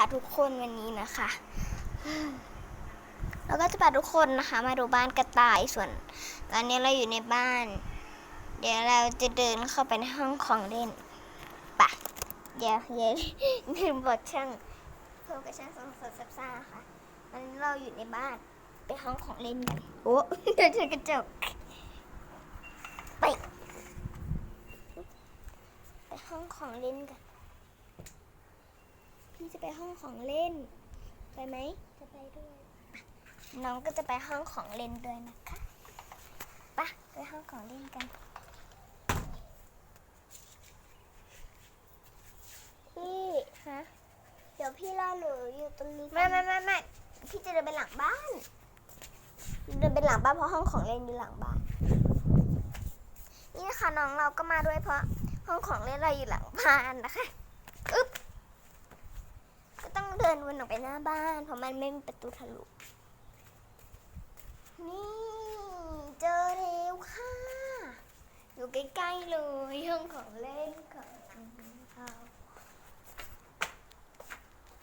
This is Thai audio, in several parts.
ค่ะทุกคนวันนี้นะคะเราก็จะพาทุกคนนะคะ มาดูบ้านกระต่ายส่วน ตอนนี้เราอยู่ในบ้าน เดี๋ยวเราจะเดินเข้าไปในห้องของเล่นปะเดี๋ยวเดี๋ยวลืมบอกช่างเพิ่มกับช่างสองสดซับซ่าค่ะตอนนี้เราอยู่ในบ้านไปห้องของเล่นกันโอ้เดินเจอกระจกไปไปห้องของเล่นกัน พี่จะไปห้องของเล่น ไปไหม จะไปด้วย น้องก็จะไปห้องของเล่นด้วยนะคะไปะไปห้องของเล่นกัน พี่ฮะ เดี๋ยวพี่รอหนูอยู่ตรงนี้ไม่ไม่ไม่ไม่พี่จะเดินไปหลังบ้าน เดินไปหลังบ้านเพราะห้องของเล่นอยู่หลังบ้าน นี่นะคะน้องเราก็มาด้วยเพราะห้องของเล่นเราอยู่หลังบ้านนะคะ อึ๊บก็ต้อง เดินวนออกไปหน้าบ้าน เพราะมันไม่มีประตูทะลุ นี่เจอแล้วค่ะ อยู่ใกล้ๆเลยห้องของเล่นของเรา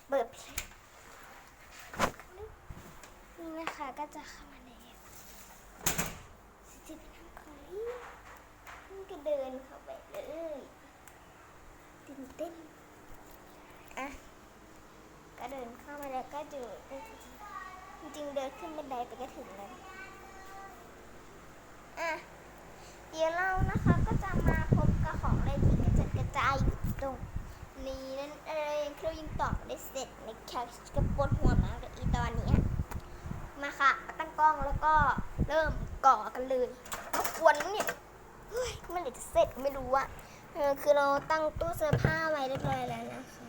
เปิดเพลงนี่นะคะก็จะเข้ามาในสิจะเป็นห้องของเล่นนี่ก็เดินเข้าไปเลยตื่นเต้นอะ ก็เดินเข้ามาแล้วก็เจอจริงๆเดิน ขึ้นบันไดไปก็ถึงแล้วอะเดี๋ยวเรานะคะก็จะมาพบกับของเล่นที่กระจัดกระจายอยู่ตรงนี้นั่นเองเครื่องยิงต่อได้เสร็จในแคชกระปวดหัวมากเลยอีตอนนี้มาค่ะตั้งกล้องแล้วก็เริ่มก่อกันเลยรบกวนนเนี่ยเมื่อไหร่จะเสร็จไม่รู้อะคือเราตั้งตู้เสื้อผ้าไว้เรียบร้อยแล้วนะคะ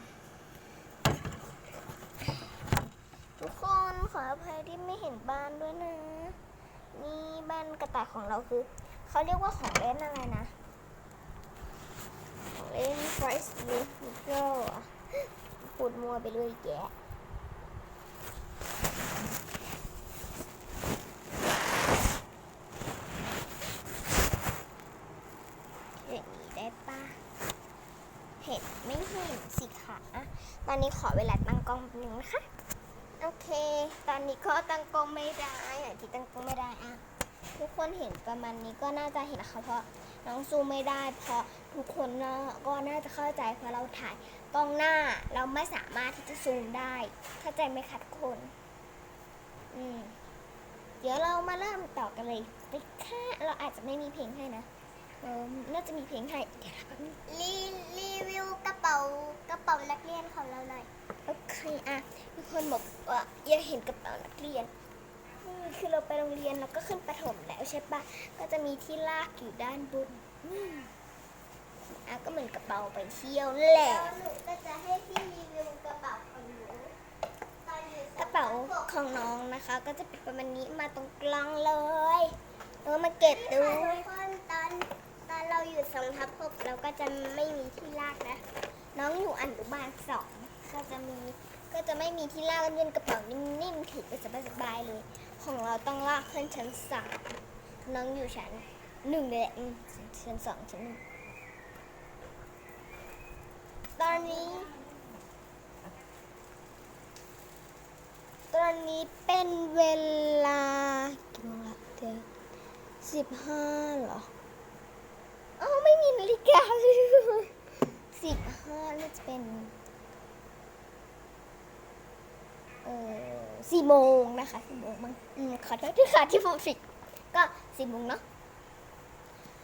ทุกคนขออภัยที่ไม่เห็นบ้านด้วยนะ นี่บ้านกระต่ายของเราคือ เขาเรียกว่าของเล่นอะไรนะ ของเล่น Price with Girl อะพูดมัวไปเลยแกะอย่างนี้ได้ปะเห็นไม่เห็นสิคะตอนนี้ขอเวลาตั้งกล้องนึงนะคะ นี้ก็ตั้งกล้องไม่ได้อย่างที่ตั้งกล้องไม่ได้อะทุกคนเห็นประมาณนี้ก็น่าจะเห็นนะคะเพราะน้องซูมไม่ได้เพราะทุกคนน่าก็น่าจะเข้าใจเพราะเราถ่ายกล้องหน้าเราไม่สามารถที่จะซูมได้เข้าใจไหมคะทุกคนอืมเดี๋ยวเรามาเริ่มต่อกันเลยไปค่ะเราอาจจะไม่มีเพลงให้นะเออน่าจะมีเพลงให้เดี๋ยวเรารีรีวิวกระเป๋ากระเป๋านักเรียนของเราหน่อย โอเคอะมีคนบอกว่าอยากเห็นกระเป๋านักเรียนอืมคือเราไปโรงเรียนเราก็ขึ้นประถมแล้วใช่ปะก็จะมีที่ลากอยู่ด้านบนอืมอะก็เหมือนกระเป๋าไปเที่ยวแหแล้ละวหนูก็จะให้พี่รีวิวกระเป๋าของหนูตอนอยู่กระเป๋าของน้องนะคะ ก็จะเป็นประมาณนี้มาตรงกลางเลยแล้วก็มาเก็บดูทุกคนตอนตอนเราอยู่สองทับหกเราก็จะไม่มีที่ลากนะ น้องอยู่อนุบาลสอง ก็จะมีก็จะไม่มีที่ลากเงินกระเป๋านิ่มๆถือไปสบายๆเลย ของเราต้องลากขึ้นชั้นสามน้องอยู่ชั้นหนึ่งเลยแหละชั้นสองชั้นหนึ่งตอนนี้ ตอนนี้เป็นเวลากี่โมงละเดี๋ยวสิบห้าเหรออ้าวไม่มีนาฬิกาเลยสิบห้าน่าจะเป็น เออ สี่โมงนะคะสี่โมงมั้งอืมขอโทษที่ค่ะที่พูดผิดก็สี่โมงเนาะ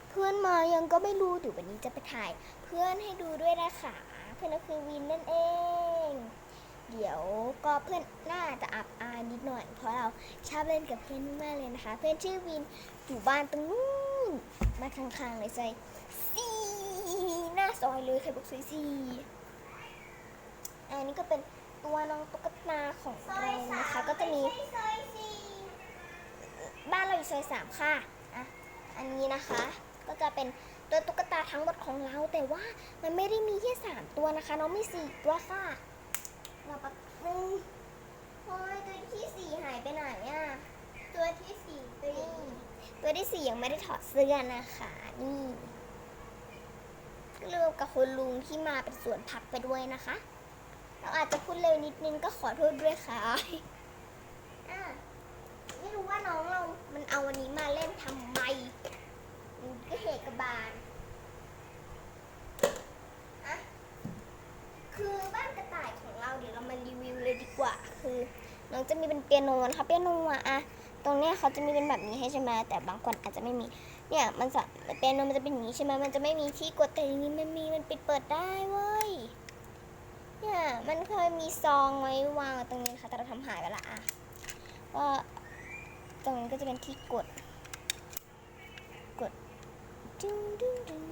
เพื่อนมายังก็ไม่รู้เดี๋ยววันนี้จะไปถ่าย เพื่อนให้ดูด้วยนะคะเพื่อนก็คือวินนั่นเอง เดี๋ยวก็เพื่อนน่าจะอับอายนิดหน่อย เพราะเราชอบเล่นกับเพื่อนมากเลยนะคะ เพื่อนชื่อวินอยู่บ้านตรงนู้นมาข้างๆเลยซอยสี่หน้าซอยเลยใครบอกซอยซีอันนี้ก็เป็น ตัวน้องตุ๊กตาของเรานะคะ ก็จะมี บ้านเราอยู่ซอยสามค่ะอะ อันนี้นะคะ ก็จะเป็นตัวตุ๊กตาทั้งหมดของเรา แต่ว่ามันไม่ได้มีแค่สามตัวนะคะ น้องมีสี่ตัวค่ะเราแป๊บนึงโอ้ยตัวที่สี่หายไปไหนอะตัวที่สี่ตัวนี่นี้ตัวที่สี่ยังไม่ได้ถอดเสื้อนะคะนี่รวมกับคุณลุงที่มาเป็นสวนผักไปด้วยนะคะ เราอาจจะพูดเร็วนิดนึงก็ขอโทษด้วยค่ะอะไม่รู้ว่าน้องเรา มันเอาวันนี้มาเล่นทำไมมันก็เหตุกบาลอะคือบ้านกระต่ายของเราเดี๋ยวเรามารีวิวเลยดีกว่า คือน้องจะมีเป็นเปียโนนะคะเปียโนอะอะตรงเนี้ยเขาจะมีเป็นแบบนี้ให้ใช่ไหมแต่บางคนอาจจะไม่มี เนี่ยมันจะเปียโนมันจะเป็นอย่างนี้ใช่ไหมมันจะไม่มีที่กดแต่อย่างนี้มันมีมันปิดเปิดได้เว้ย มันเคยมีซองไว้วางตรงนี้ค่ะ แต่เราทำหายไปละอะก็ตรงนี้ก็จะเป็นที่กด กดดึงดึงดึง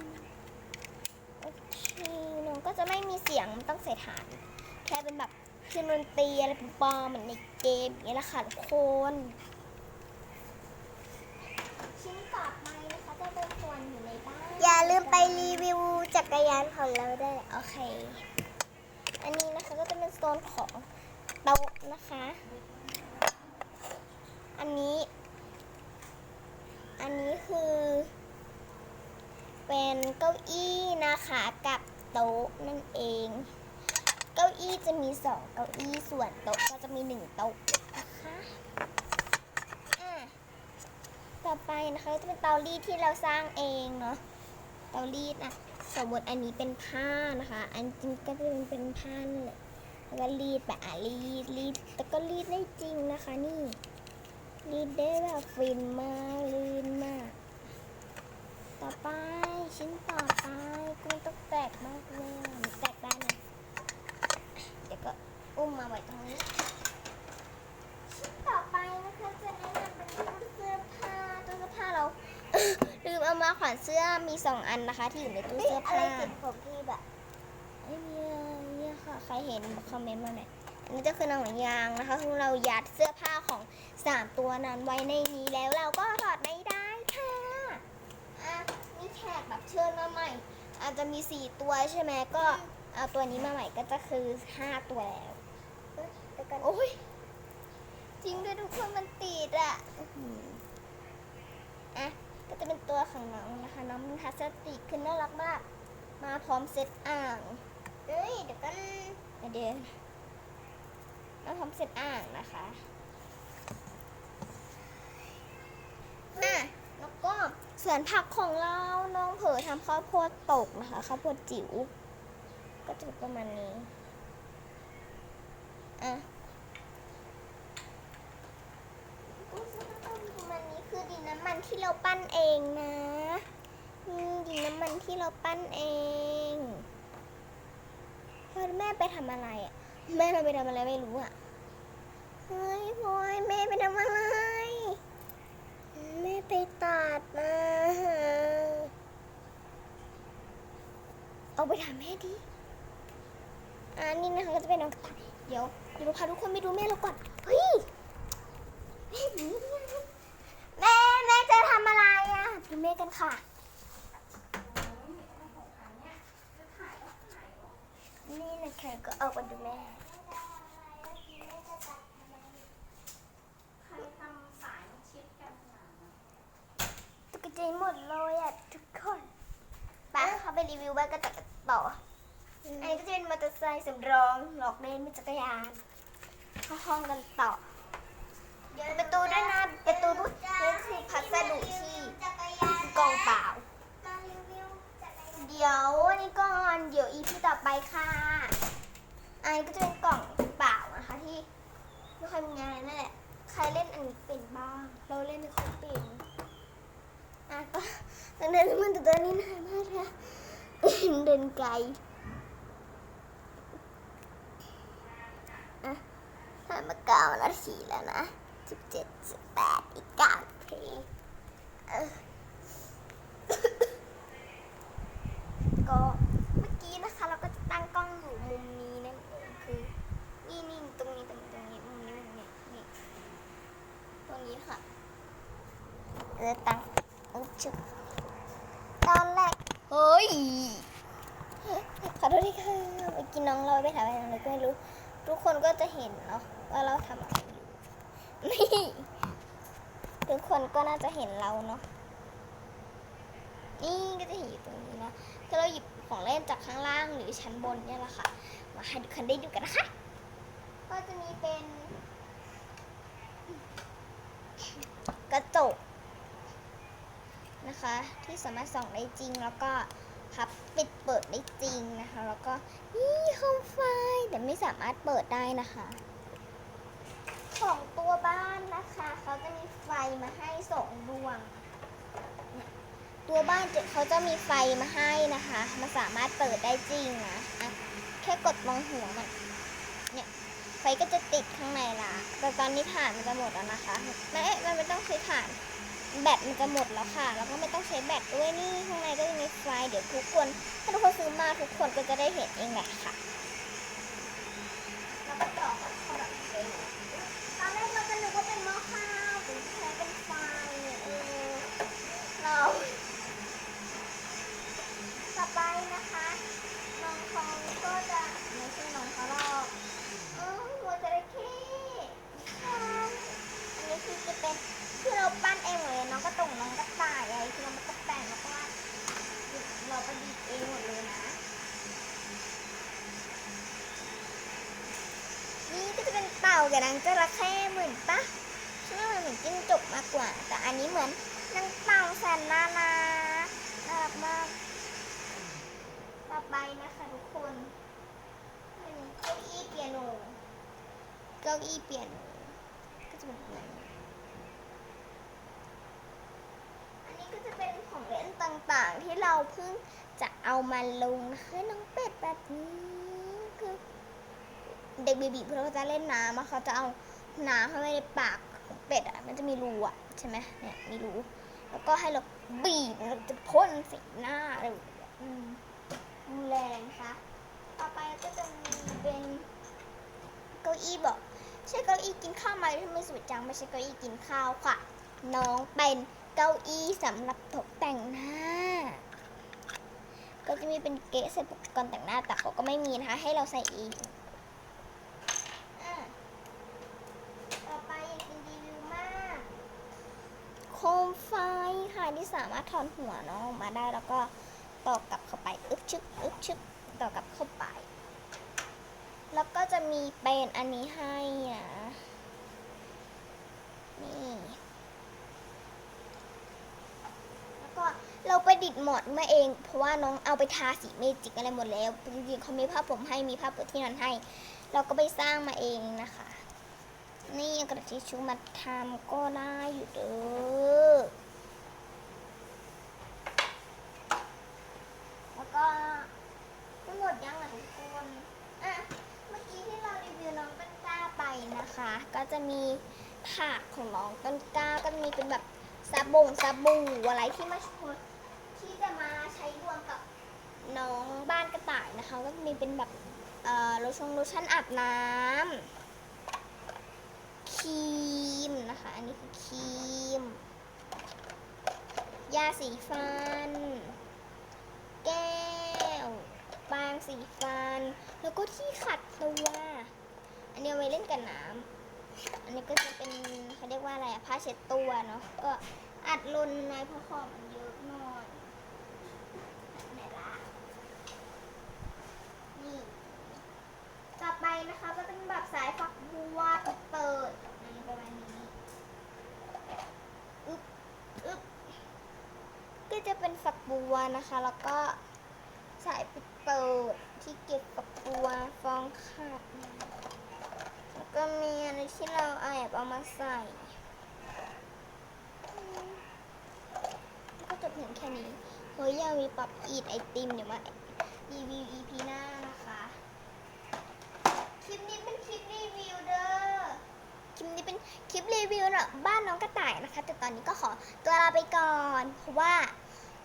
โอเคน้องก็จะไม่มีเสียงต้องใส่ฐาน แค่เป็นแบบเครื่องดนตรีอะไรปลอมๆเหมือนในเกมอย่างเงี้ยแหละค่ะทุกคนชิ้นต่อไปนะคะจะเป็นส่วนอยู่ในบ้านอย่าลืมไปรีวิวจักรยานของเราด้วยโอเค อันนี้นะคะก็จะเป็นโซนของโต๊ะนะคะ อันนี้ อันนี้คือ เป็นเก้าอี้นะคะกับโต๊ะนั่นเอง เก้าอี้จะมีสองเก้าอี้ส่วนโต๊ะก็จะมีหนึ่งโต๊ะนะคะต่อไปนะคะก็จะเป็นเตารีดที่เราสร้างเองเนาะ เตารีดนะ สมมติอันนี้เป็นผ้านะคะ อันจริงก็จะเป็นเป็นผ้านั่นแหละแล้วก็รีดแบบอะรีดรีดแต่ก็รีดได้จริงนะคะนี่ รีดได้แบบฟินมากลื่นมาก ต่อไปชิ้นต่อไปกูมันต้องแตกมากเลยแตกได้นะเดี๋ยวก็อุ้มมาไว้ตรงนี้ชิ้นต่อไปนะคะจะแนะนำเป็นตู้เสื้อผ้าตู้เสื้อผ้าเรา ลืมเอามาขวานเสื้อมีสองอันนะคะที่อยู่ในตู้เฮ้ยเสื้ออะไรผ้าติดผมพี่แบบไม่มีอะไรเนี่ยค่ะใครเห็นคอมเมนต์มาหน่อยอันนี้จะคือหนังยางนะคะคือเรายัดเสื้อผ้าของสามตัวนั้นไว้ในนี้แล้วเราก็ถอดไม่ได้ค่ะอะมีแขกแบบเชิญมาใหม่ อาจจะมีสี่ตัวใช่ไหมก็เอาตัวนี้มาใหม่ก็จะคือห้าตัวแล้วเดี๋ยวกันโอ้ยจริงด้วยทุกคนมันติดอะอื้อหืออะก็ จะเป็นตัวของน้องนะคะ น้องเป็นพลาสติกคือน่ารักมาก มาพร้อมเซตอ่างเฮ้ยเดี๋ยวกันเดี๋ยวมาพร้อมเซตอ่างนะคะอะแล้วก็สวนผักของเราน้องเผลอทำข้าวโพดตกนะคะข้าวโพดจิ๋วก็จะเป็นประมาณนี้อะ มันนี้คือดินน้ำมัน ที่เราปั้นเองนะนี่ดินน้ำมันที่เราปั้นเองพ่อแม่ไปทำอะไรอะ แม่เราไปทำอะไรไม่รู้อะ เฮ้ยพลอยแม่ไปทำอะไร แม่ไปตัดมาเอาไปถามแม่ดิอ่านี่นะคะก็จะเป็นน้องกระต่ายเดี๋ยวเดี๋ยวพาทุกคนไปดูแม่เราก่อน เฮ้ยแม่หนีเนี่ยแม่แม่จะทำอะไรอะ ดูแม่กันค่ะนี่นะคะก็เอาไปดูแม่ตกใจหมดเลยอะทุกคนไปเขาไปรีวิวบ้านกระต่ายกันต่ออันนี้ก็จะเป็นมอเตอร์ไซค์สำรองหลอกเล่นเป็นจักรยานเข้าห้องกันต่อเดี๋ยวประตูด้วยนะ ประตูด้วยนี่คือพัสดุที่ จักรยาน กล่องเปล่า มารีวิวจักรยาน เดี๋ยวอันนี้ก่อน เดี๋ยวอีพีต่อไปค่ะ อันนี้ก็จะเป็นกล่องเปล่านะคะที่ไม่ค่อยมีงานนั่นแหละ ใครเล่นอันนี้เป็นบ้าง เราเล่นไม่ค่อยเป็นอะก็ตอนนี้มันตัวนี้นานมากนะเดิน ไกลอะผ่ามาเก้านาทีแล้วนะสิบเจ็ดสิบแปดอีกเก้าทีก็เมื่อกี้นะคะ เราก็จะตั้งกล้องอยู่มุมนี้นั่นเองคือ นี่นี่ตรงนี้ตรงนี้ตรงนี้มุมนี้มุมนี้นี่ตรงนี้ค่ะเออตั้งอุ๊บชุบตอนแรกเฮ้ย โทษที่ค่ะเมื่อกี้น้องเราไปถ่ายอะไรก็ไม่รู้ ทุกคนก็จะเห็นเนาะว่าเราทำอะไรอยู่นี่ทุกคนก็น่าจะเห็นเราเนาะนี่ก็จะเห็นอยู่ตรงนี้นะคือเราหยิบของเล่นจากข้างล่างหรือชั้นบนเนี่ยแหละค่ะ มามาให้ทุกคนได้ดูกันนะคะก็จะมีเป็นกระจกนะคะ ที่สามารถส่องได้จริงแล้วก็ พับปิดเปิดได้จริงนะคะ แล้วก็นี่โคมไฟแต่ไม่สามารถเปิดได้นะคะของตัวบ้านนะคะ เขาจะมีไฟมาให้สองดวง ตัวบ้านจะเขาจะมีไฟมาให้นะคะมันสามารถเปิดได้จริงนะะแค่กดมองหัวมันเนี่ยไฟก็จะติดข้างในละแต่ตอนนี้ถ่านมันจะหมดแล้วนะคะไม่มันไม่ต้องใช้ถ่าน แบตมันจะหมดแล้วค่ะ แล้วก็ไม่ต้องใช้แบตด้วยนี่ข้างในก็จะมีไฟเดี๋ยวทุกคน ถ้าทุกคนซื้อมาทุกคนก็จะได้เห็นเองแหละค่ะ แล้วก็ต่อกับข้าวแบบนี้ตอนแรกเราก็นึกว่าเป็นหม้อข้าวแต่ที่แท้เป็นไฟเออเราต่อไปนะคะน้องทองก็จะไม่ใช่น้องเขาหรอกเออหัวจระเข้ค่ะอันนี้คือจะเป็นที่เราปั้นเองหมดเลยน้องกระตุ่งน้องกระต่ายอะไรที่เรามาตกแต่งแล้วก็เราประดิษฐ์เองหมดเลยนะ นี่ก็จะเป็นเต่า กับนางจระเข้เหมือนปะฉันว่ามันเหมือนจิ้งจกมากกว่า แต่อันนี้เหมือนนางเต่าแสนน่ารักน่ารักมากต่อไปนะคะทุกคนเป็นเก้าอี้เปียโนเก้าอี้เปียโนก็จะเป็นแบบนี้อันนี้ก็จะเป็นของเล่นต่างๆ ที่เราเพิ่งจะเอามาลงนะคะน้องเป็ดแบบนี้ เด็กเบบีพวกเราจะเล่นน้ำอะเขาจะเอาน้ำเข้าไปในปากเป็ดอะมันจะมีรูอะใช่ไหมเนี่ยมีรูแล้วก็ให้เราบีบแล้วจะพ่นใส่หน้าอะไรแบบนี้อืมรุนแรงนะคะต่อไปก็จะมีเป็นเก้าอี้บอกใช่เก้าอี้กินข้าวไหมทำไมสวยจังไม่ใช่เก้าอี้กินข้าวค่ะ น้องเป็นเก้าอี้สำหรับตกแต่งหน้า ก็จะมีเป็นเกะใส่อุปกรณ์แต่งหน้าแต่เขาก็ไม่มีนะคะให้เราใส่เอง อะต่อไปอยากกินรีวิวมาก โคม ไฟค่ะที่สามารถถอนหัวน้องออกมาได้แล้วก็ต่อกลับเข้าไปอึ๊บชึบอึ๊บชึบต่อกลับเข้าไป แล้วก็จะมีเป็นอันนี้ให้นะนี่แล้วก็เราไปดิดหมดมาเอง เพราะว่าน้องเอาไปทาสีเมจิกอะไรหมดแล้วจริงๆเขามีผ้าผมให้มีผ้าเปิดที่นอนให้ เราก็ไปสร้างมาเองนะคะ นี่กระทิชชูมาทำก็ได้อยู่เด้อแล้วก็ทั้งหมดยังเหรอทุกคนอะเมื่อกี้ที่เรารีวิวน้องต้นกล้าไปนะคะ ก็จะมีถาดของน้องต้นกล้าก็จะมีเป็นแบบสบู่สบู่อะไรที่มาที่จะมาใช้รวมกับน้องบ้านกระต่ายนะคะ ก็มีเป็นแบบเอ่อโลชั่นโลชั่นอาบน้ำ ครีมนะคะ อันนี้คือครีม ยาสีฟัน แก้วแปรงสีฟัน แล้วก็ที่ขัดตัว อันนี้เอาไว้เล่นกับน้ำอันนี้ก็จะเป็นเขาเรียกว่าอะไรอะผ้าเช็ดตัวเนาะ ก็อัดลนในพระของมันเยอะหน่อยไหนล่ะ นี่ ต่อไปนะคะก็เป็นแบบสายฝักบัวเปิด ประมาณนี้อึ๊บอึ๊บก็จะเป็นฝักบัวนะคะ แล้วก็สายปิดเปิดที่เก็บฝักบัวฟองขาดแล้วก็มีอะไรที่เราแอบเอามาใส่ก็จบเพียงแค่นี้เฮ้ยยังมีป๊อปอีทไอติมเดี๋ยวมารีวิว EP หน้านะคะ คลิปนี้เป็นคลิปรีวิวเด้อ ค ลิปนี้เป็นคลิปรีวิวเนอะบ้านน้องกระต่ายนะคะ แต่ตอนนี้ก็ขอตัวลาไปก่อน เพราะว่า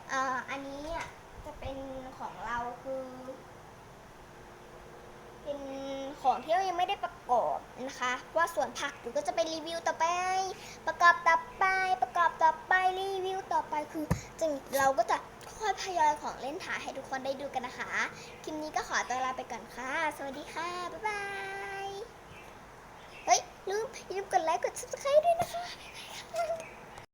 เอ่ออันนี้จะเป็นของเราคือเป็นของที่เรายังไม่ได้ประกอบนะคะ ว่าส่วนผักอยู่ก็จะเป็นรีวิวต่อไป ประกอบต่อไป ประกอบต่อไปรีวิวต่อไปคือจะเราก็จะค่อยพยอยของเล่นถ่ายให้ทุกคนได้ดูกันนะคะ คลิปนี้ก็ขอตัวลาไปก่อนค่ะ สวัสดีค่ะ บ๊ายบาย อย่าลืมกดไลค์กด subscribe ด้วยนะคะบ๊ายบายค่ะ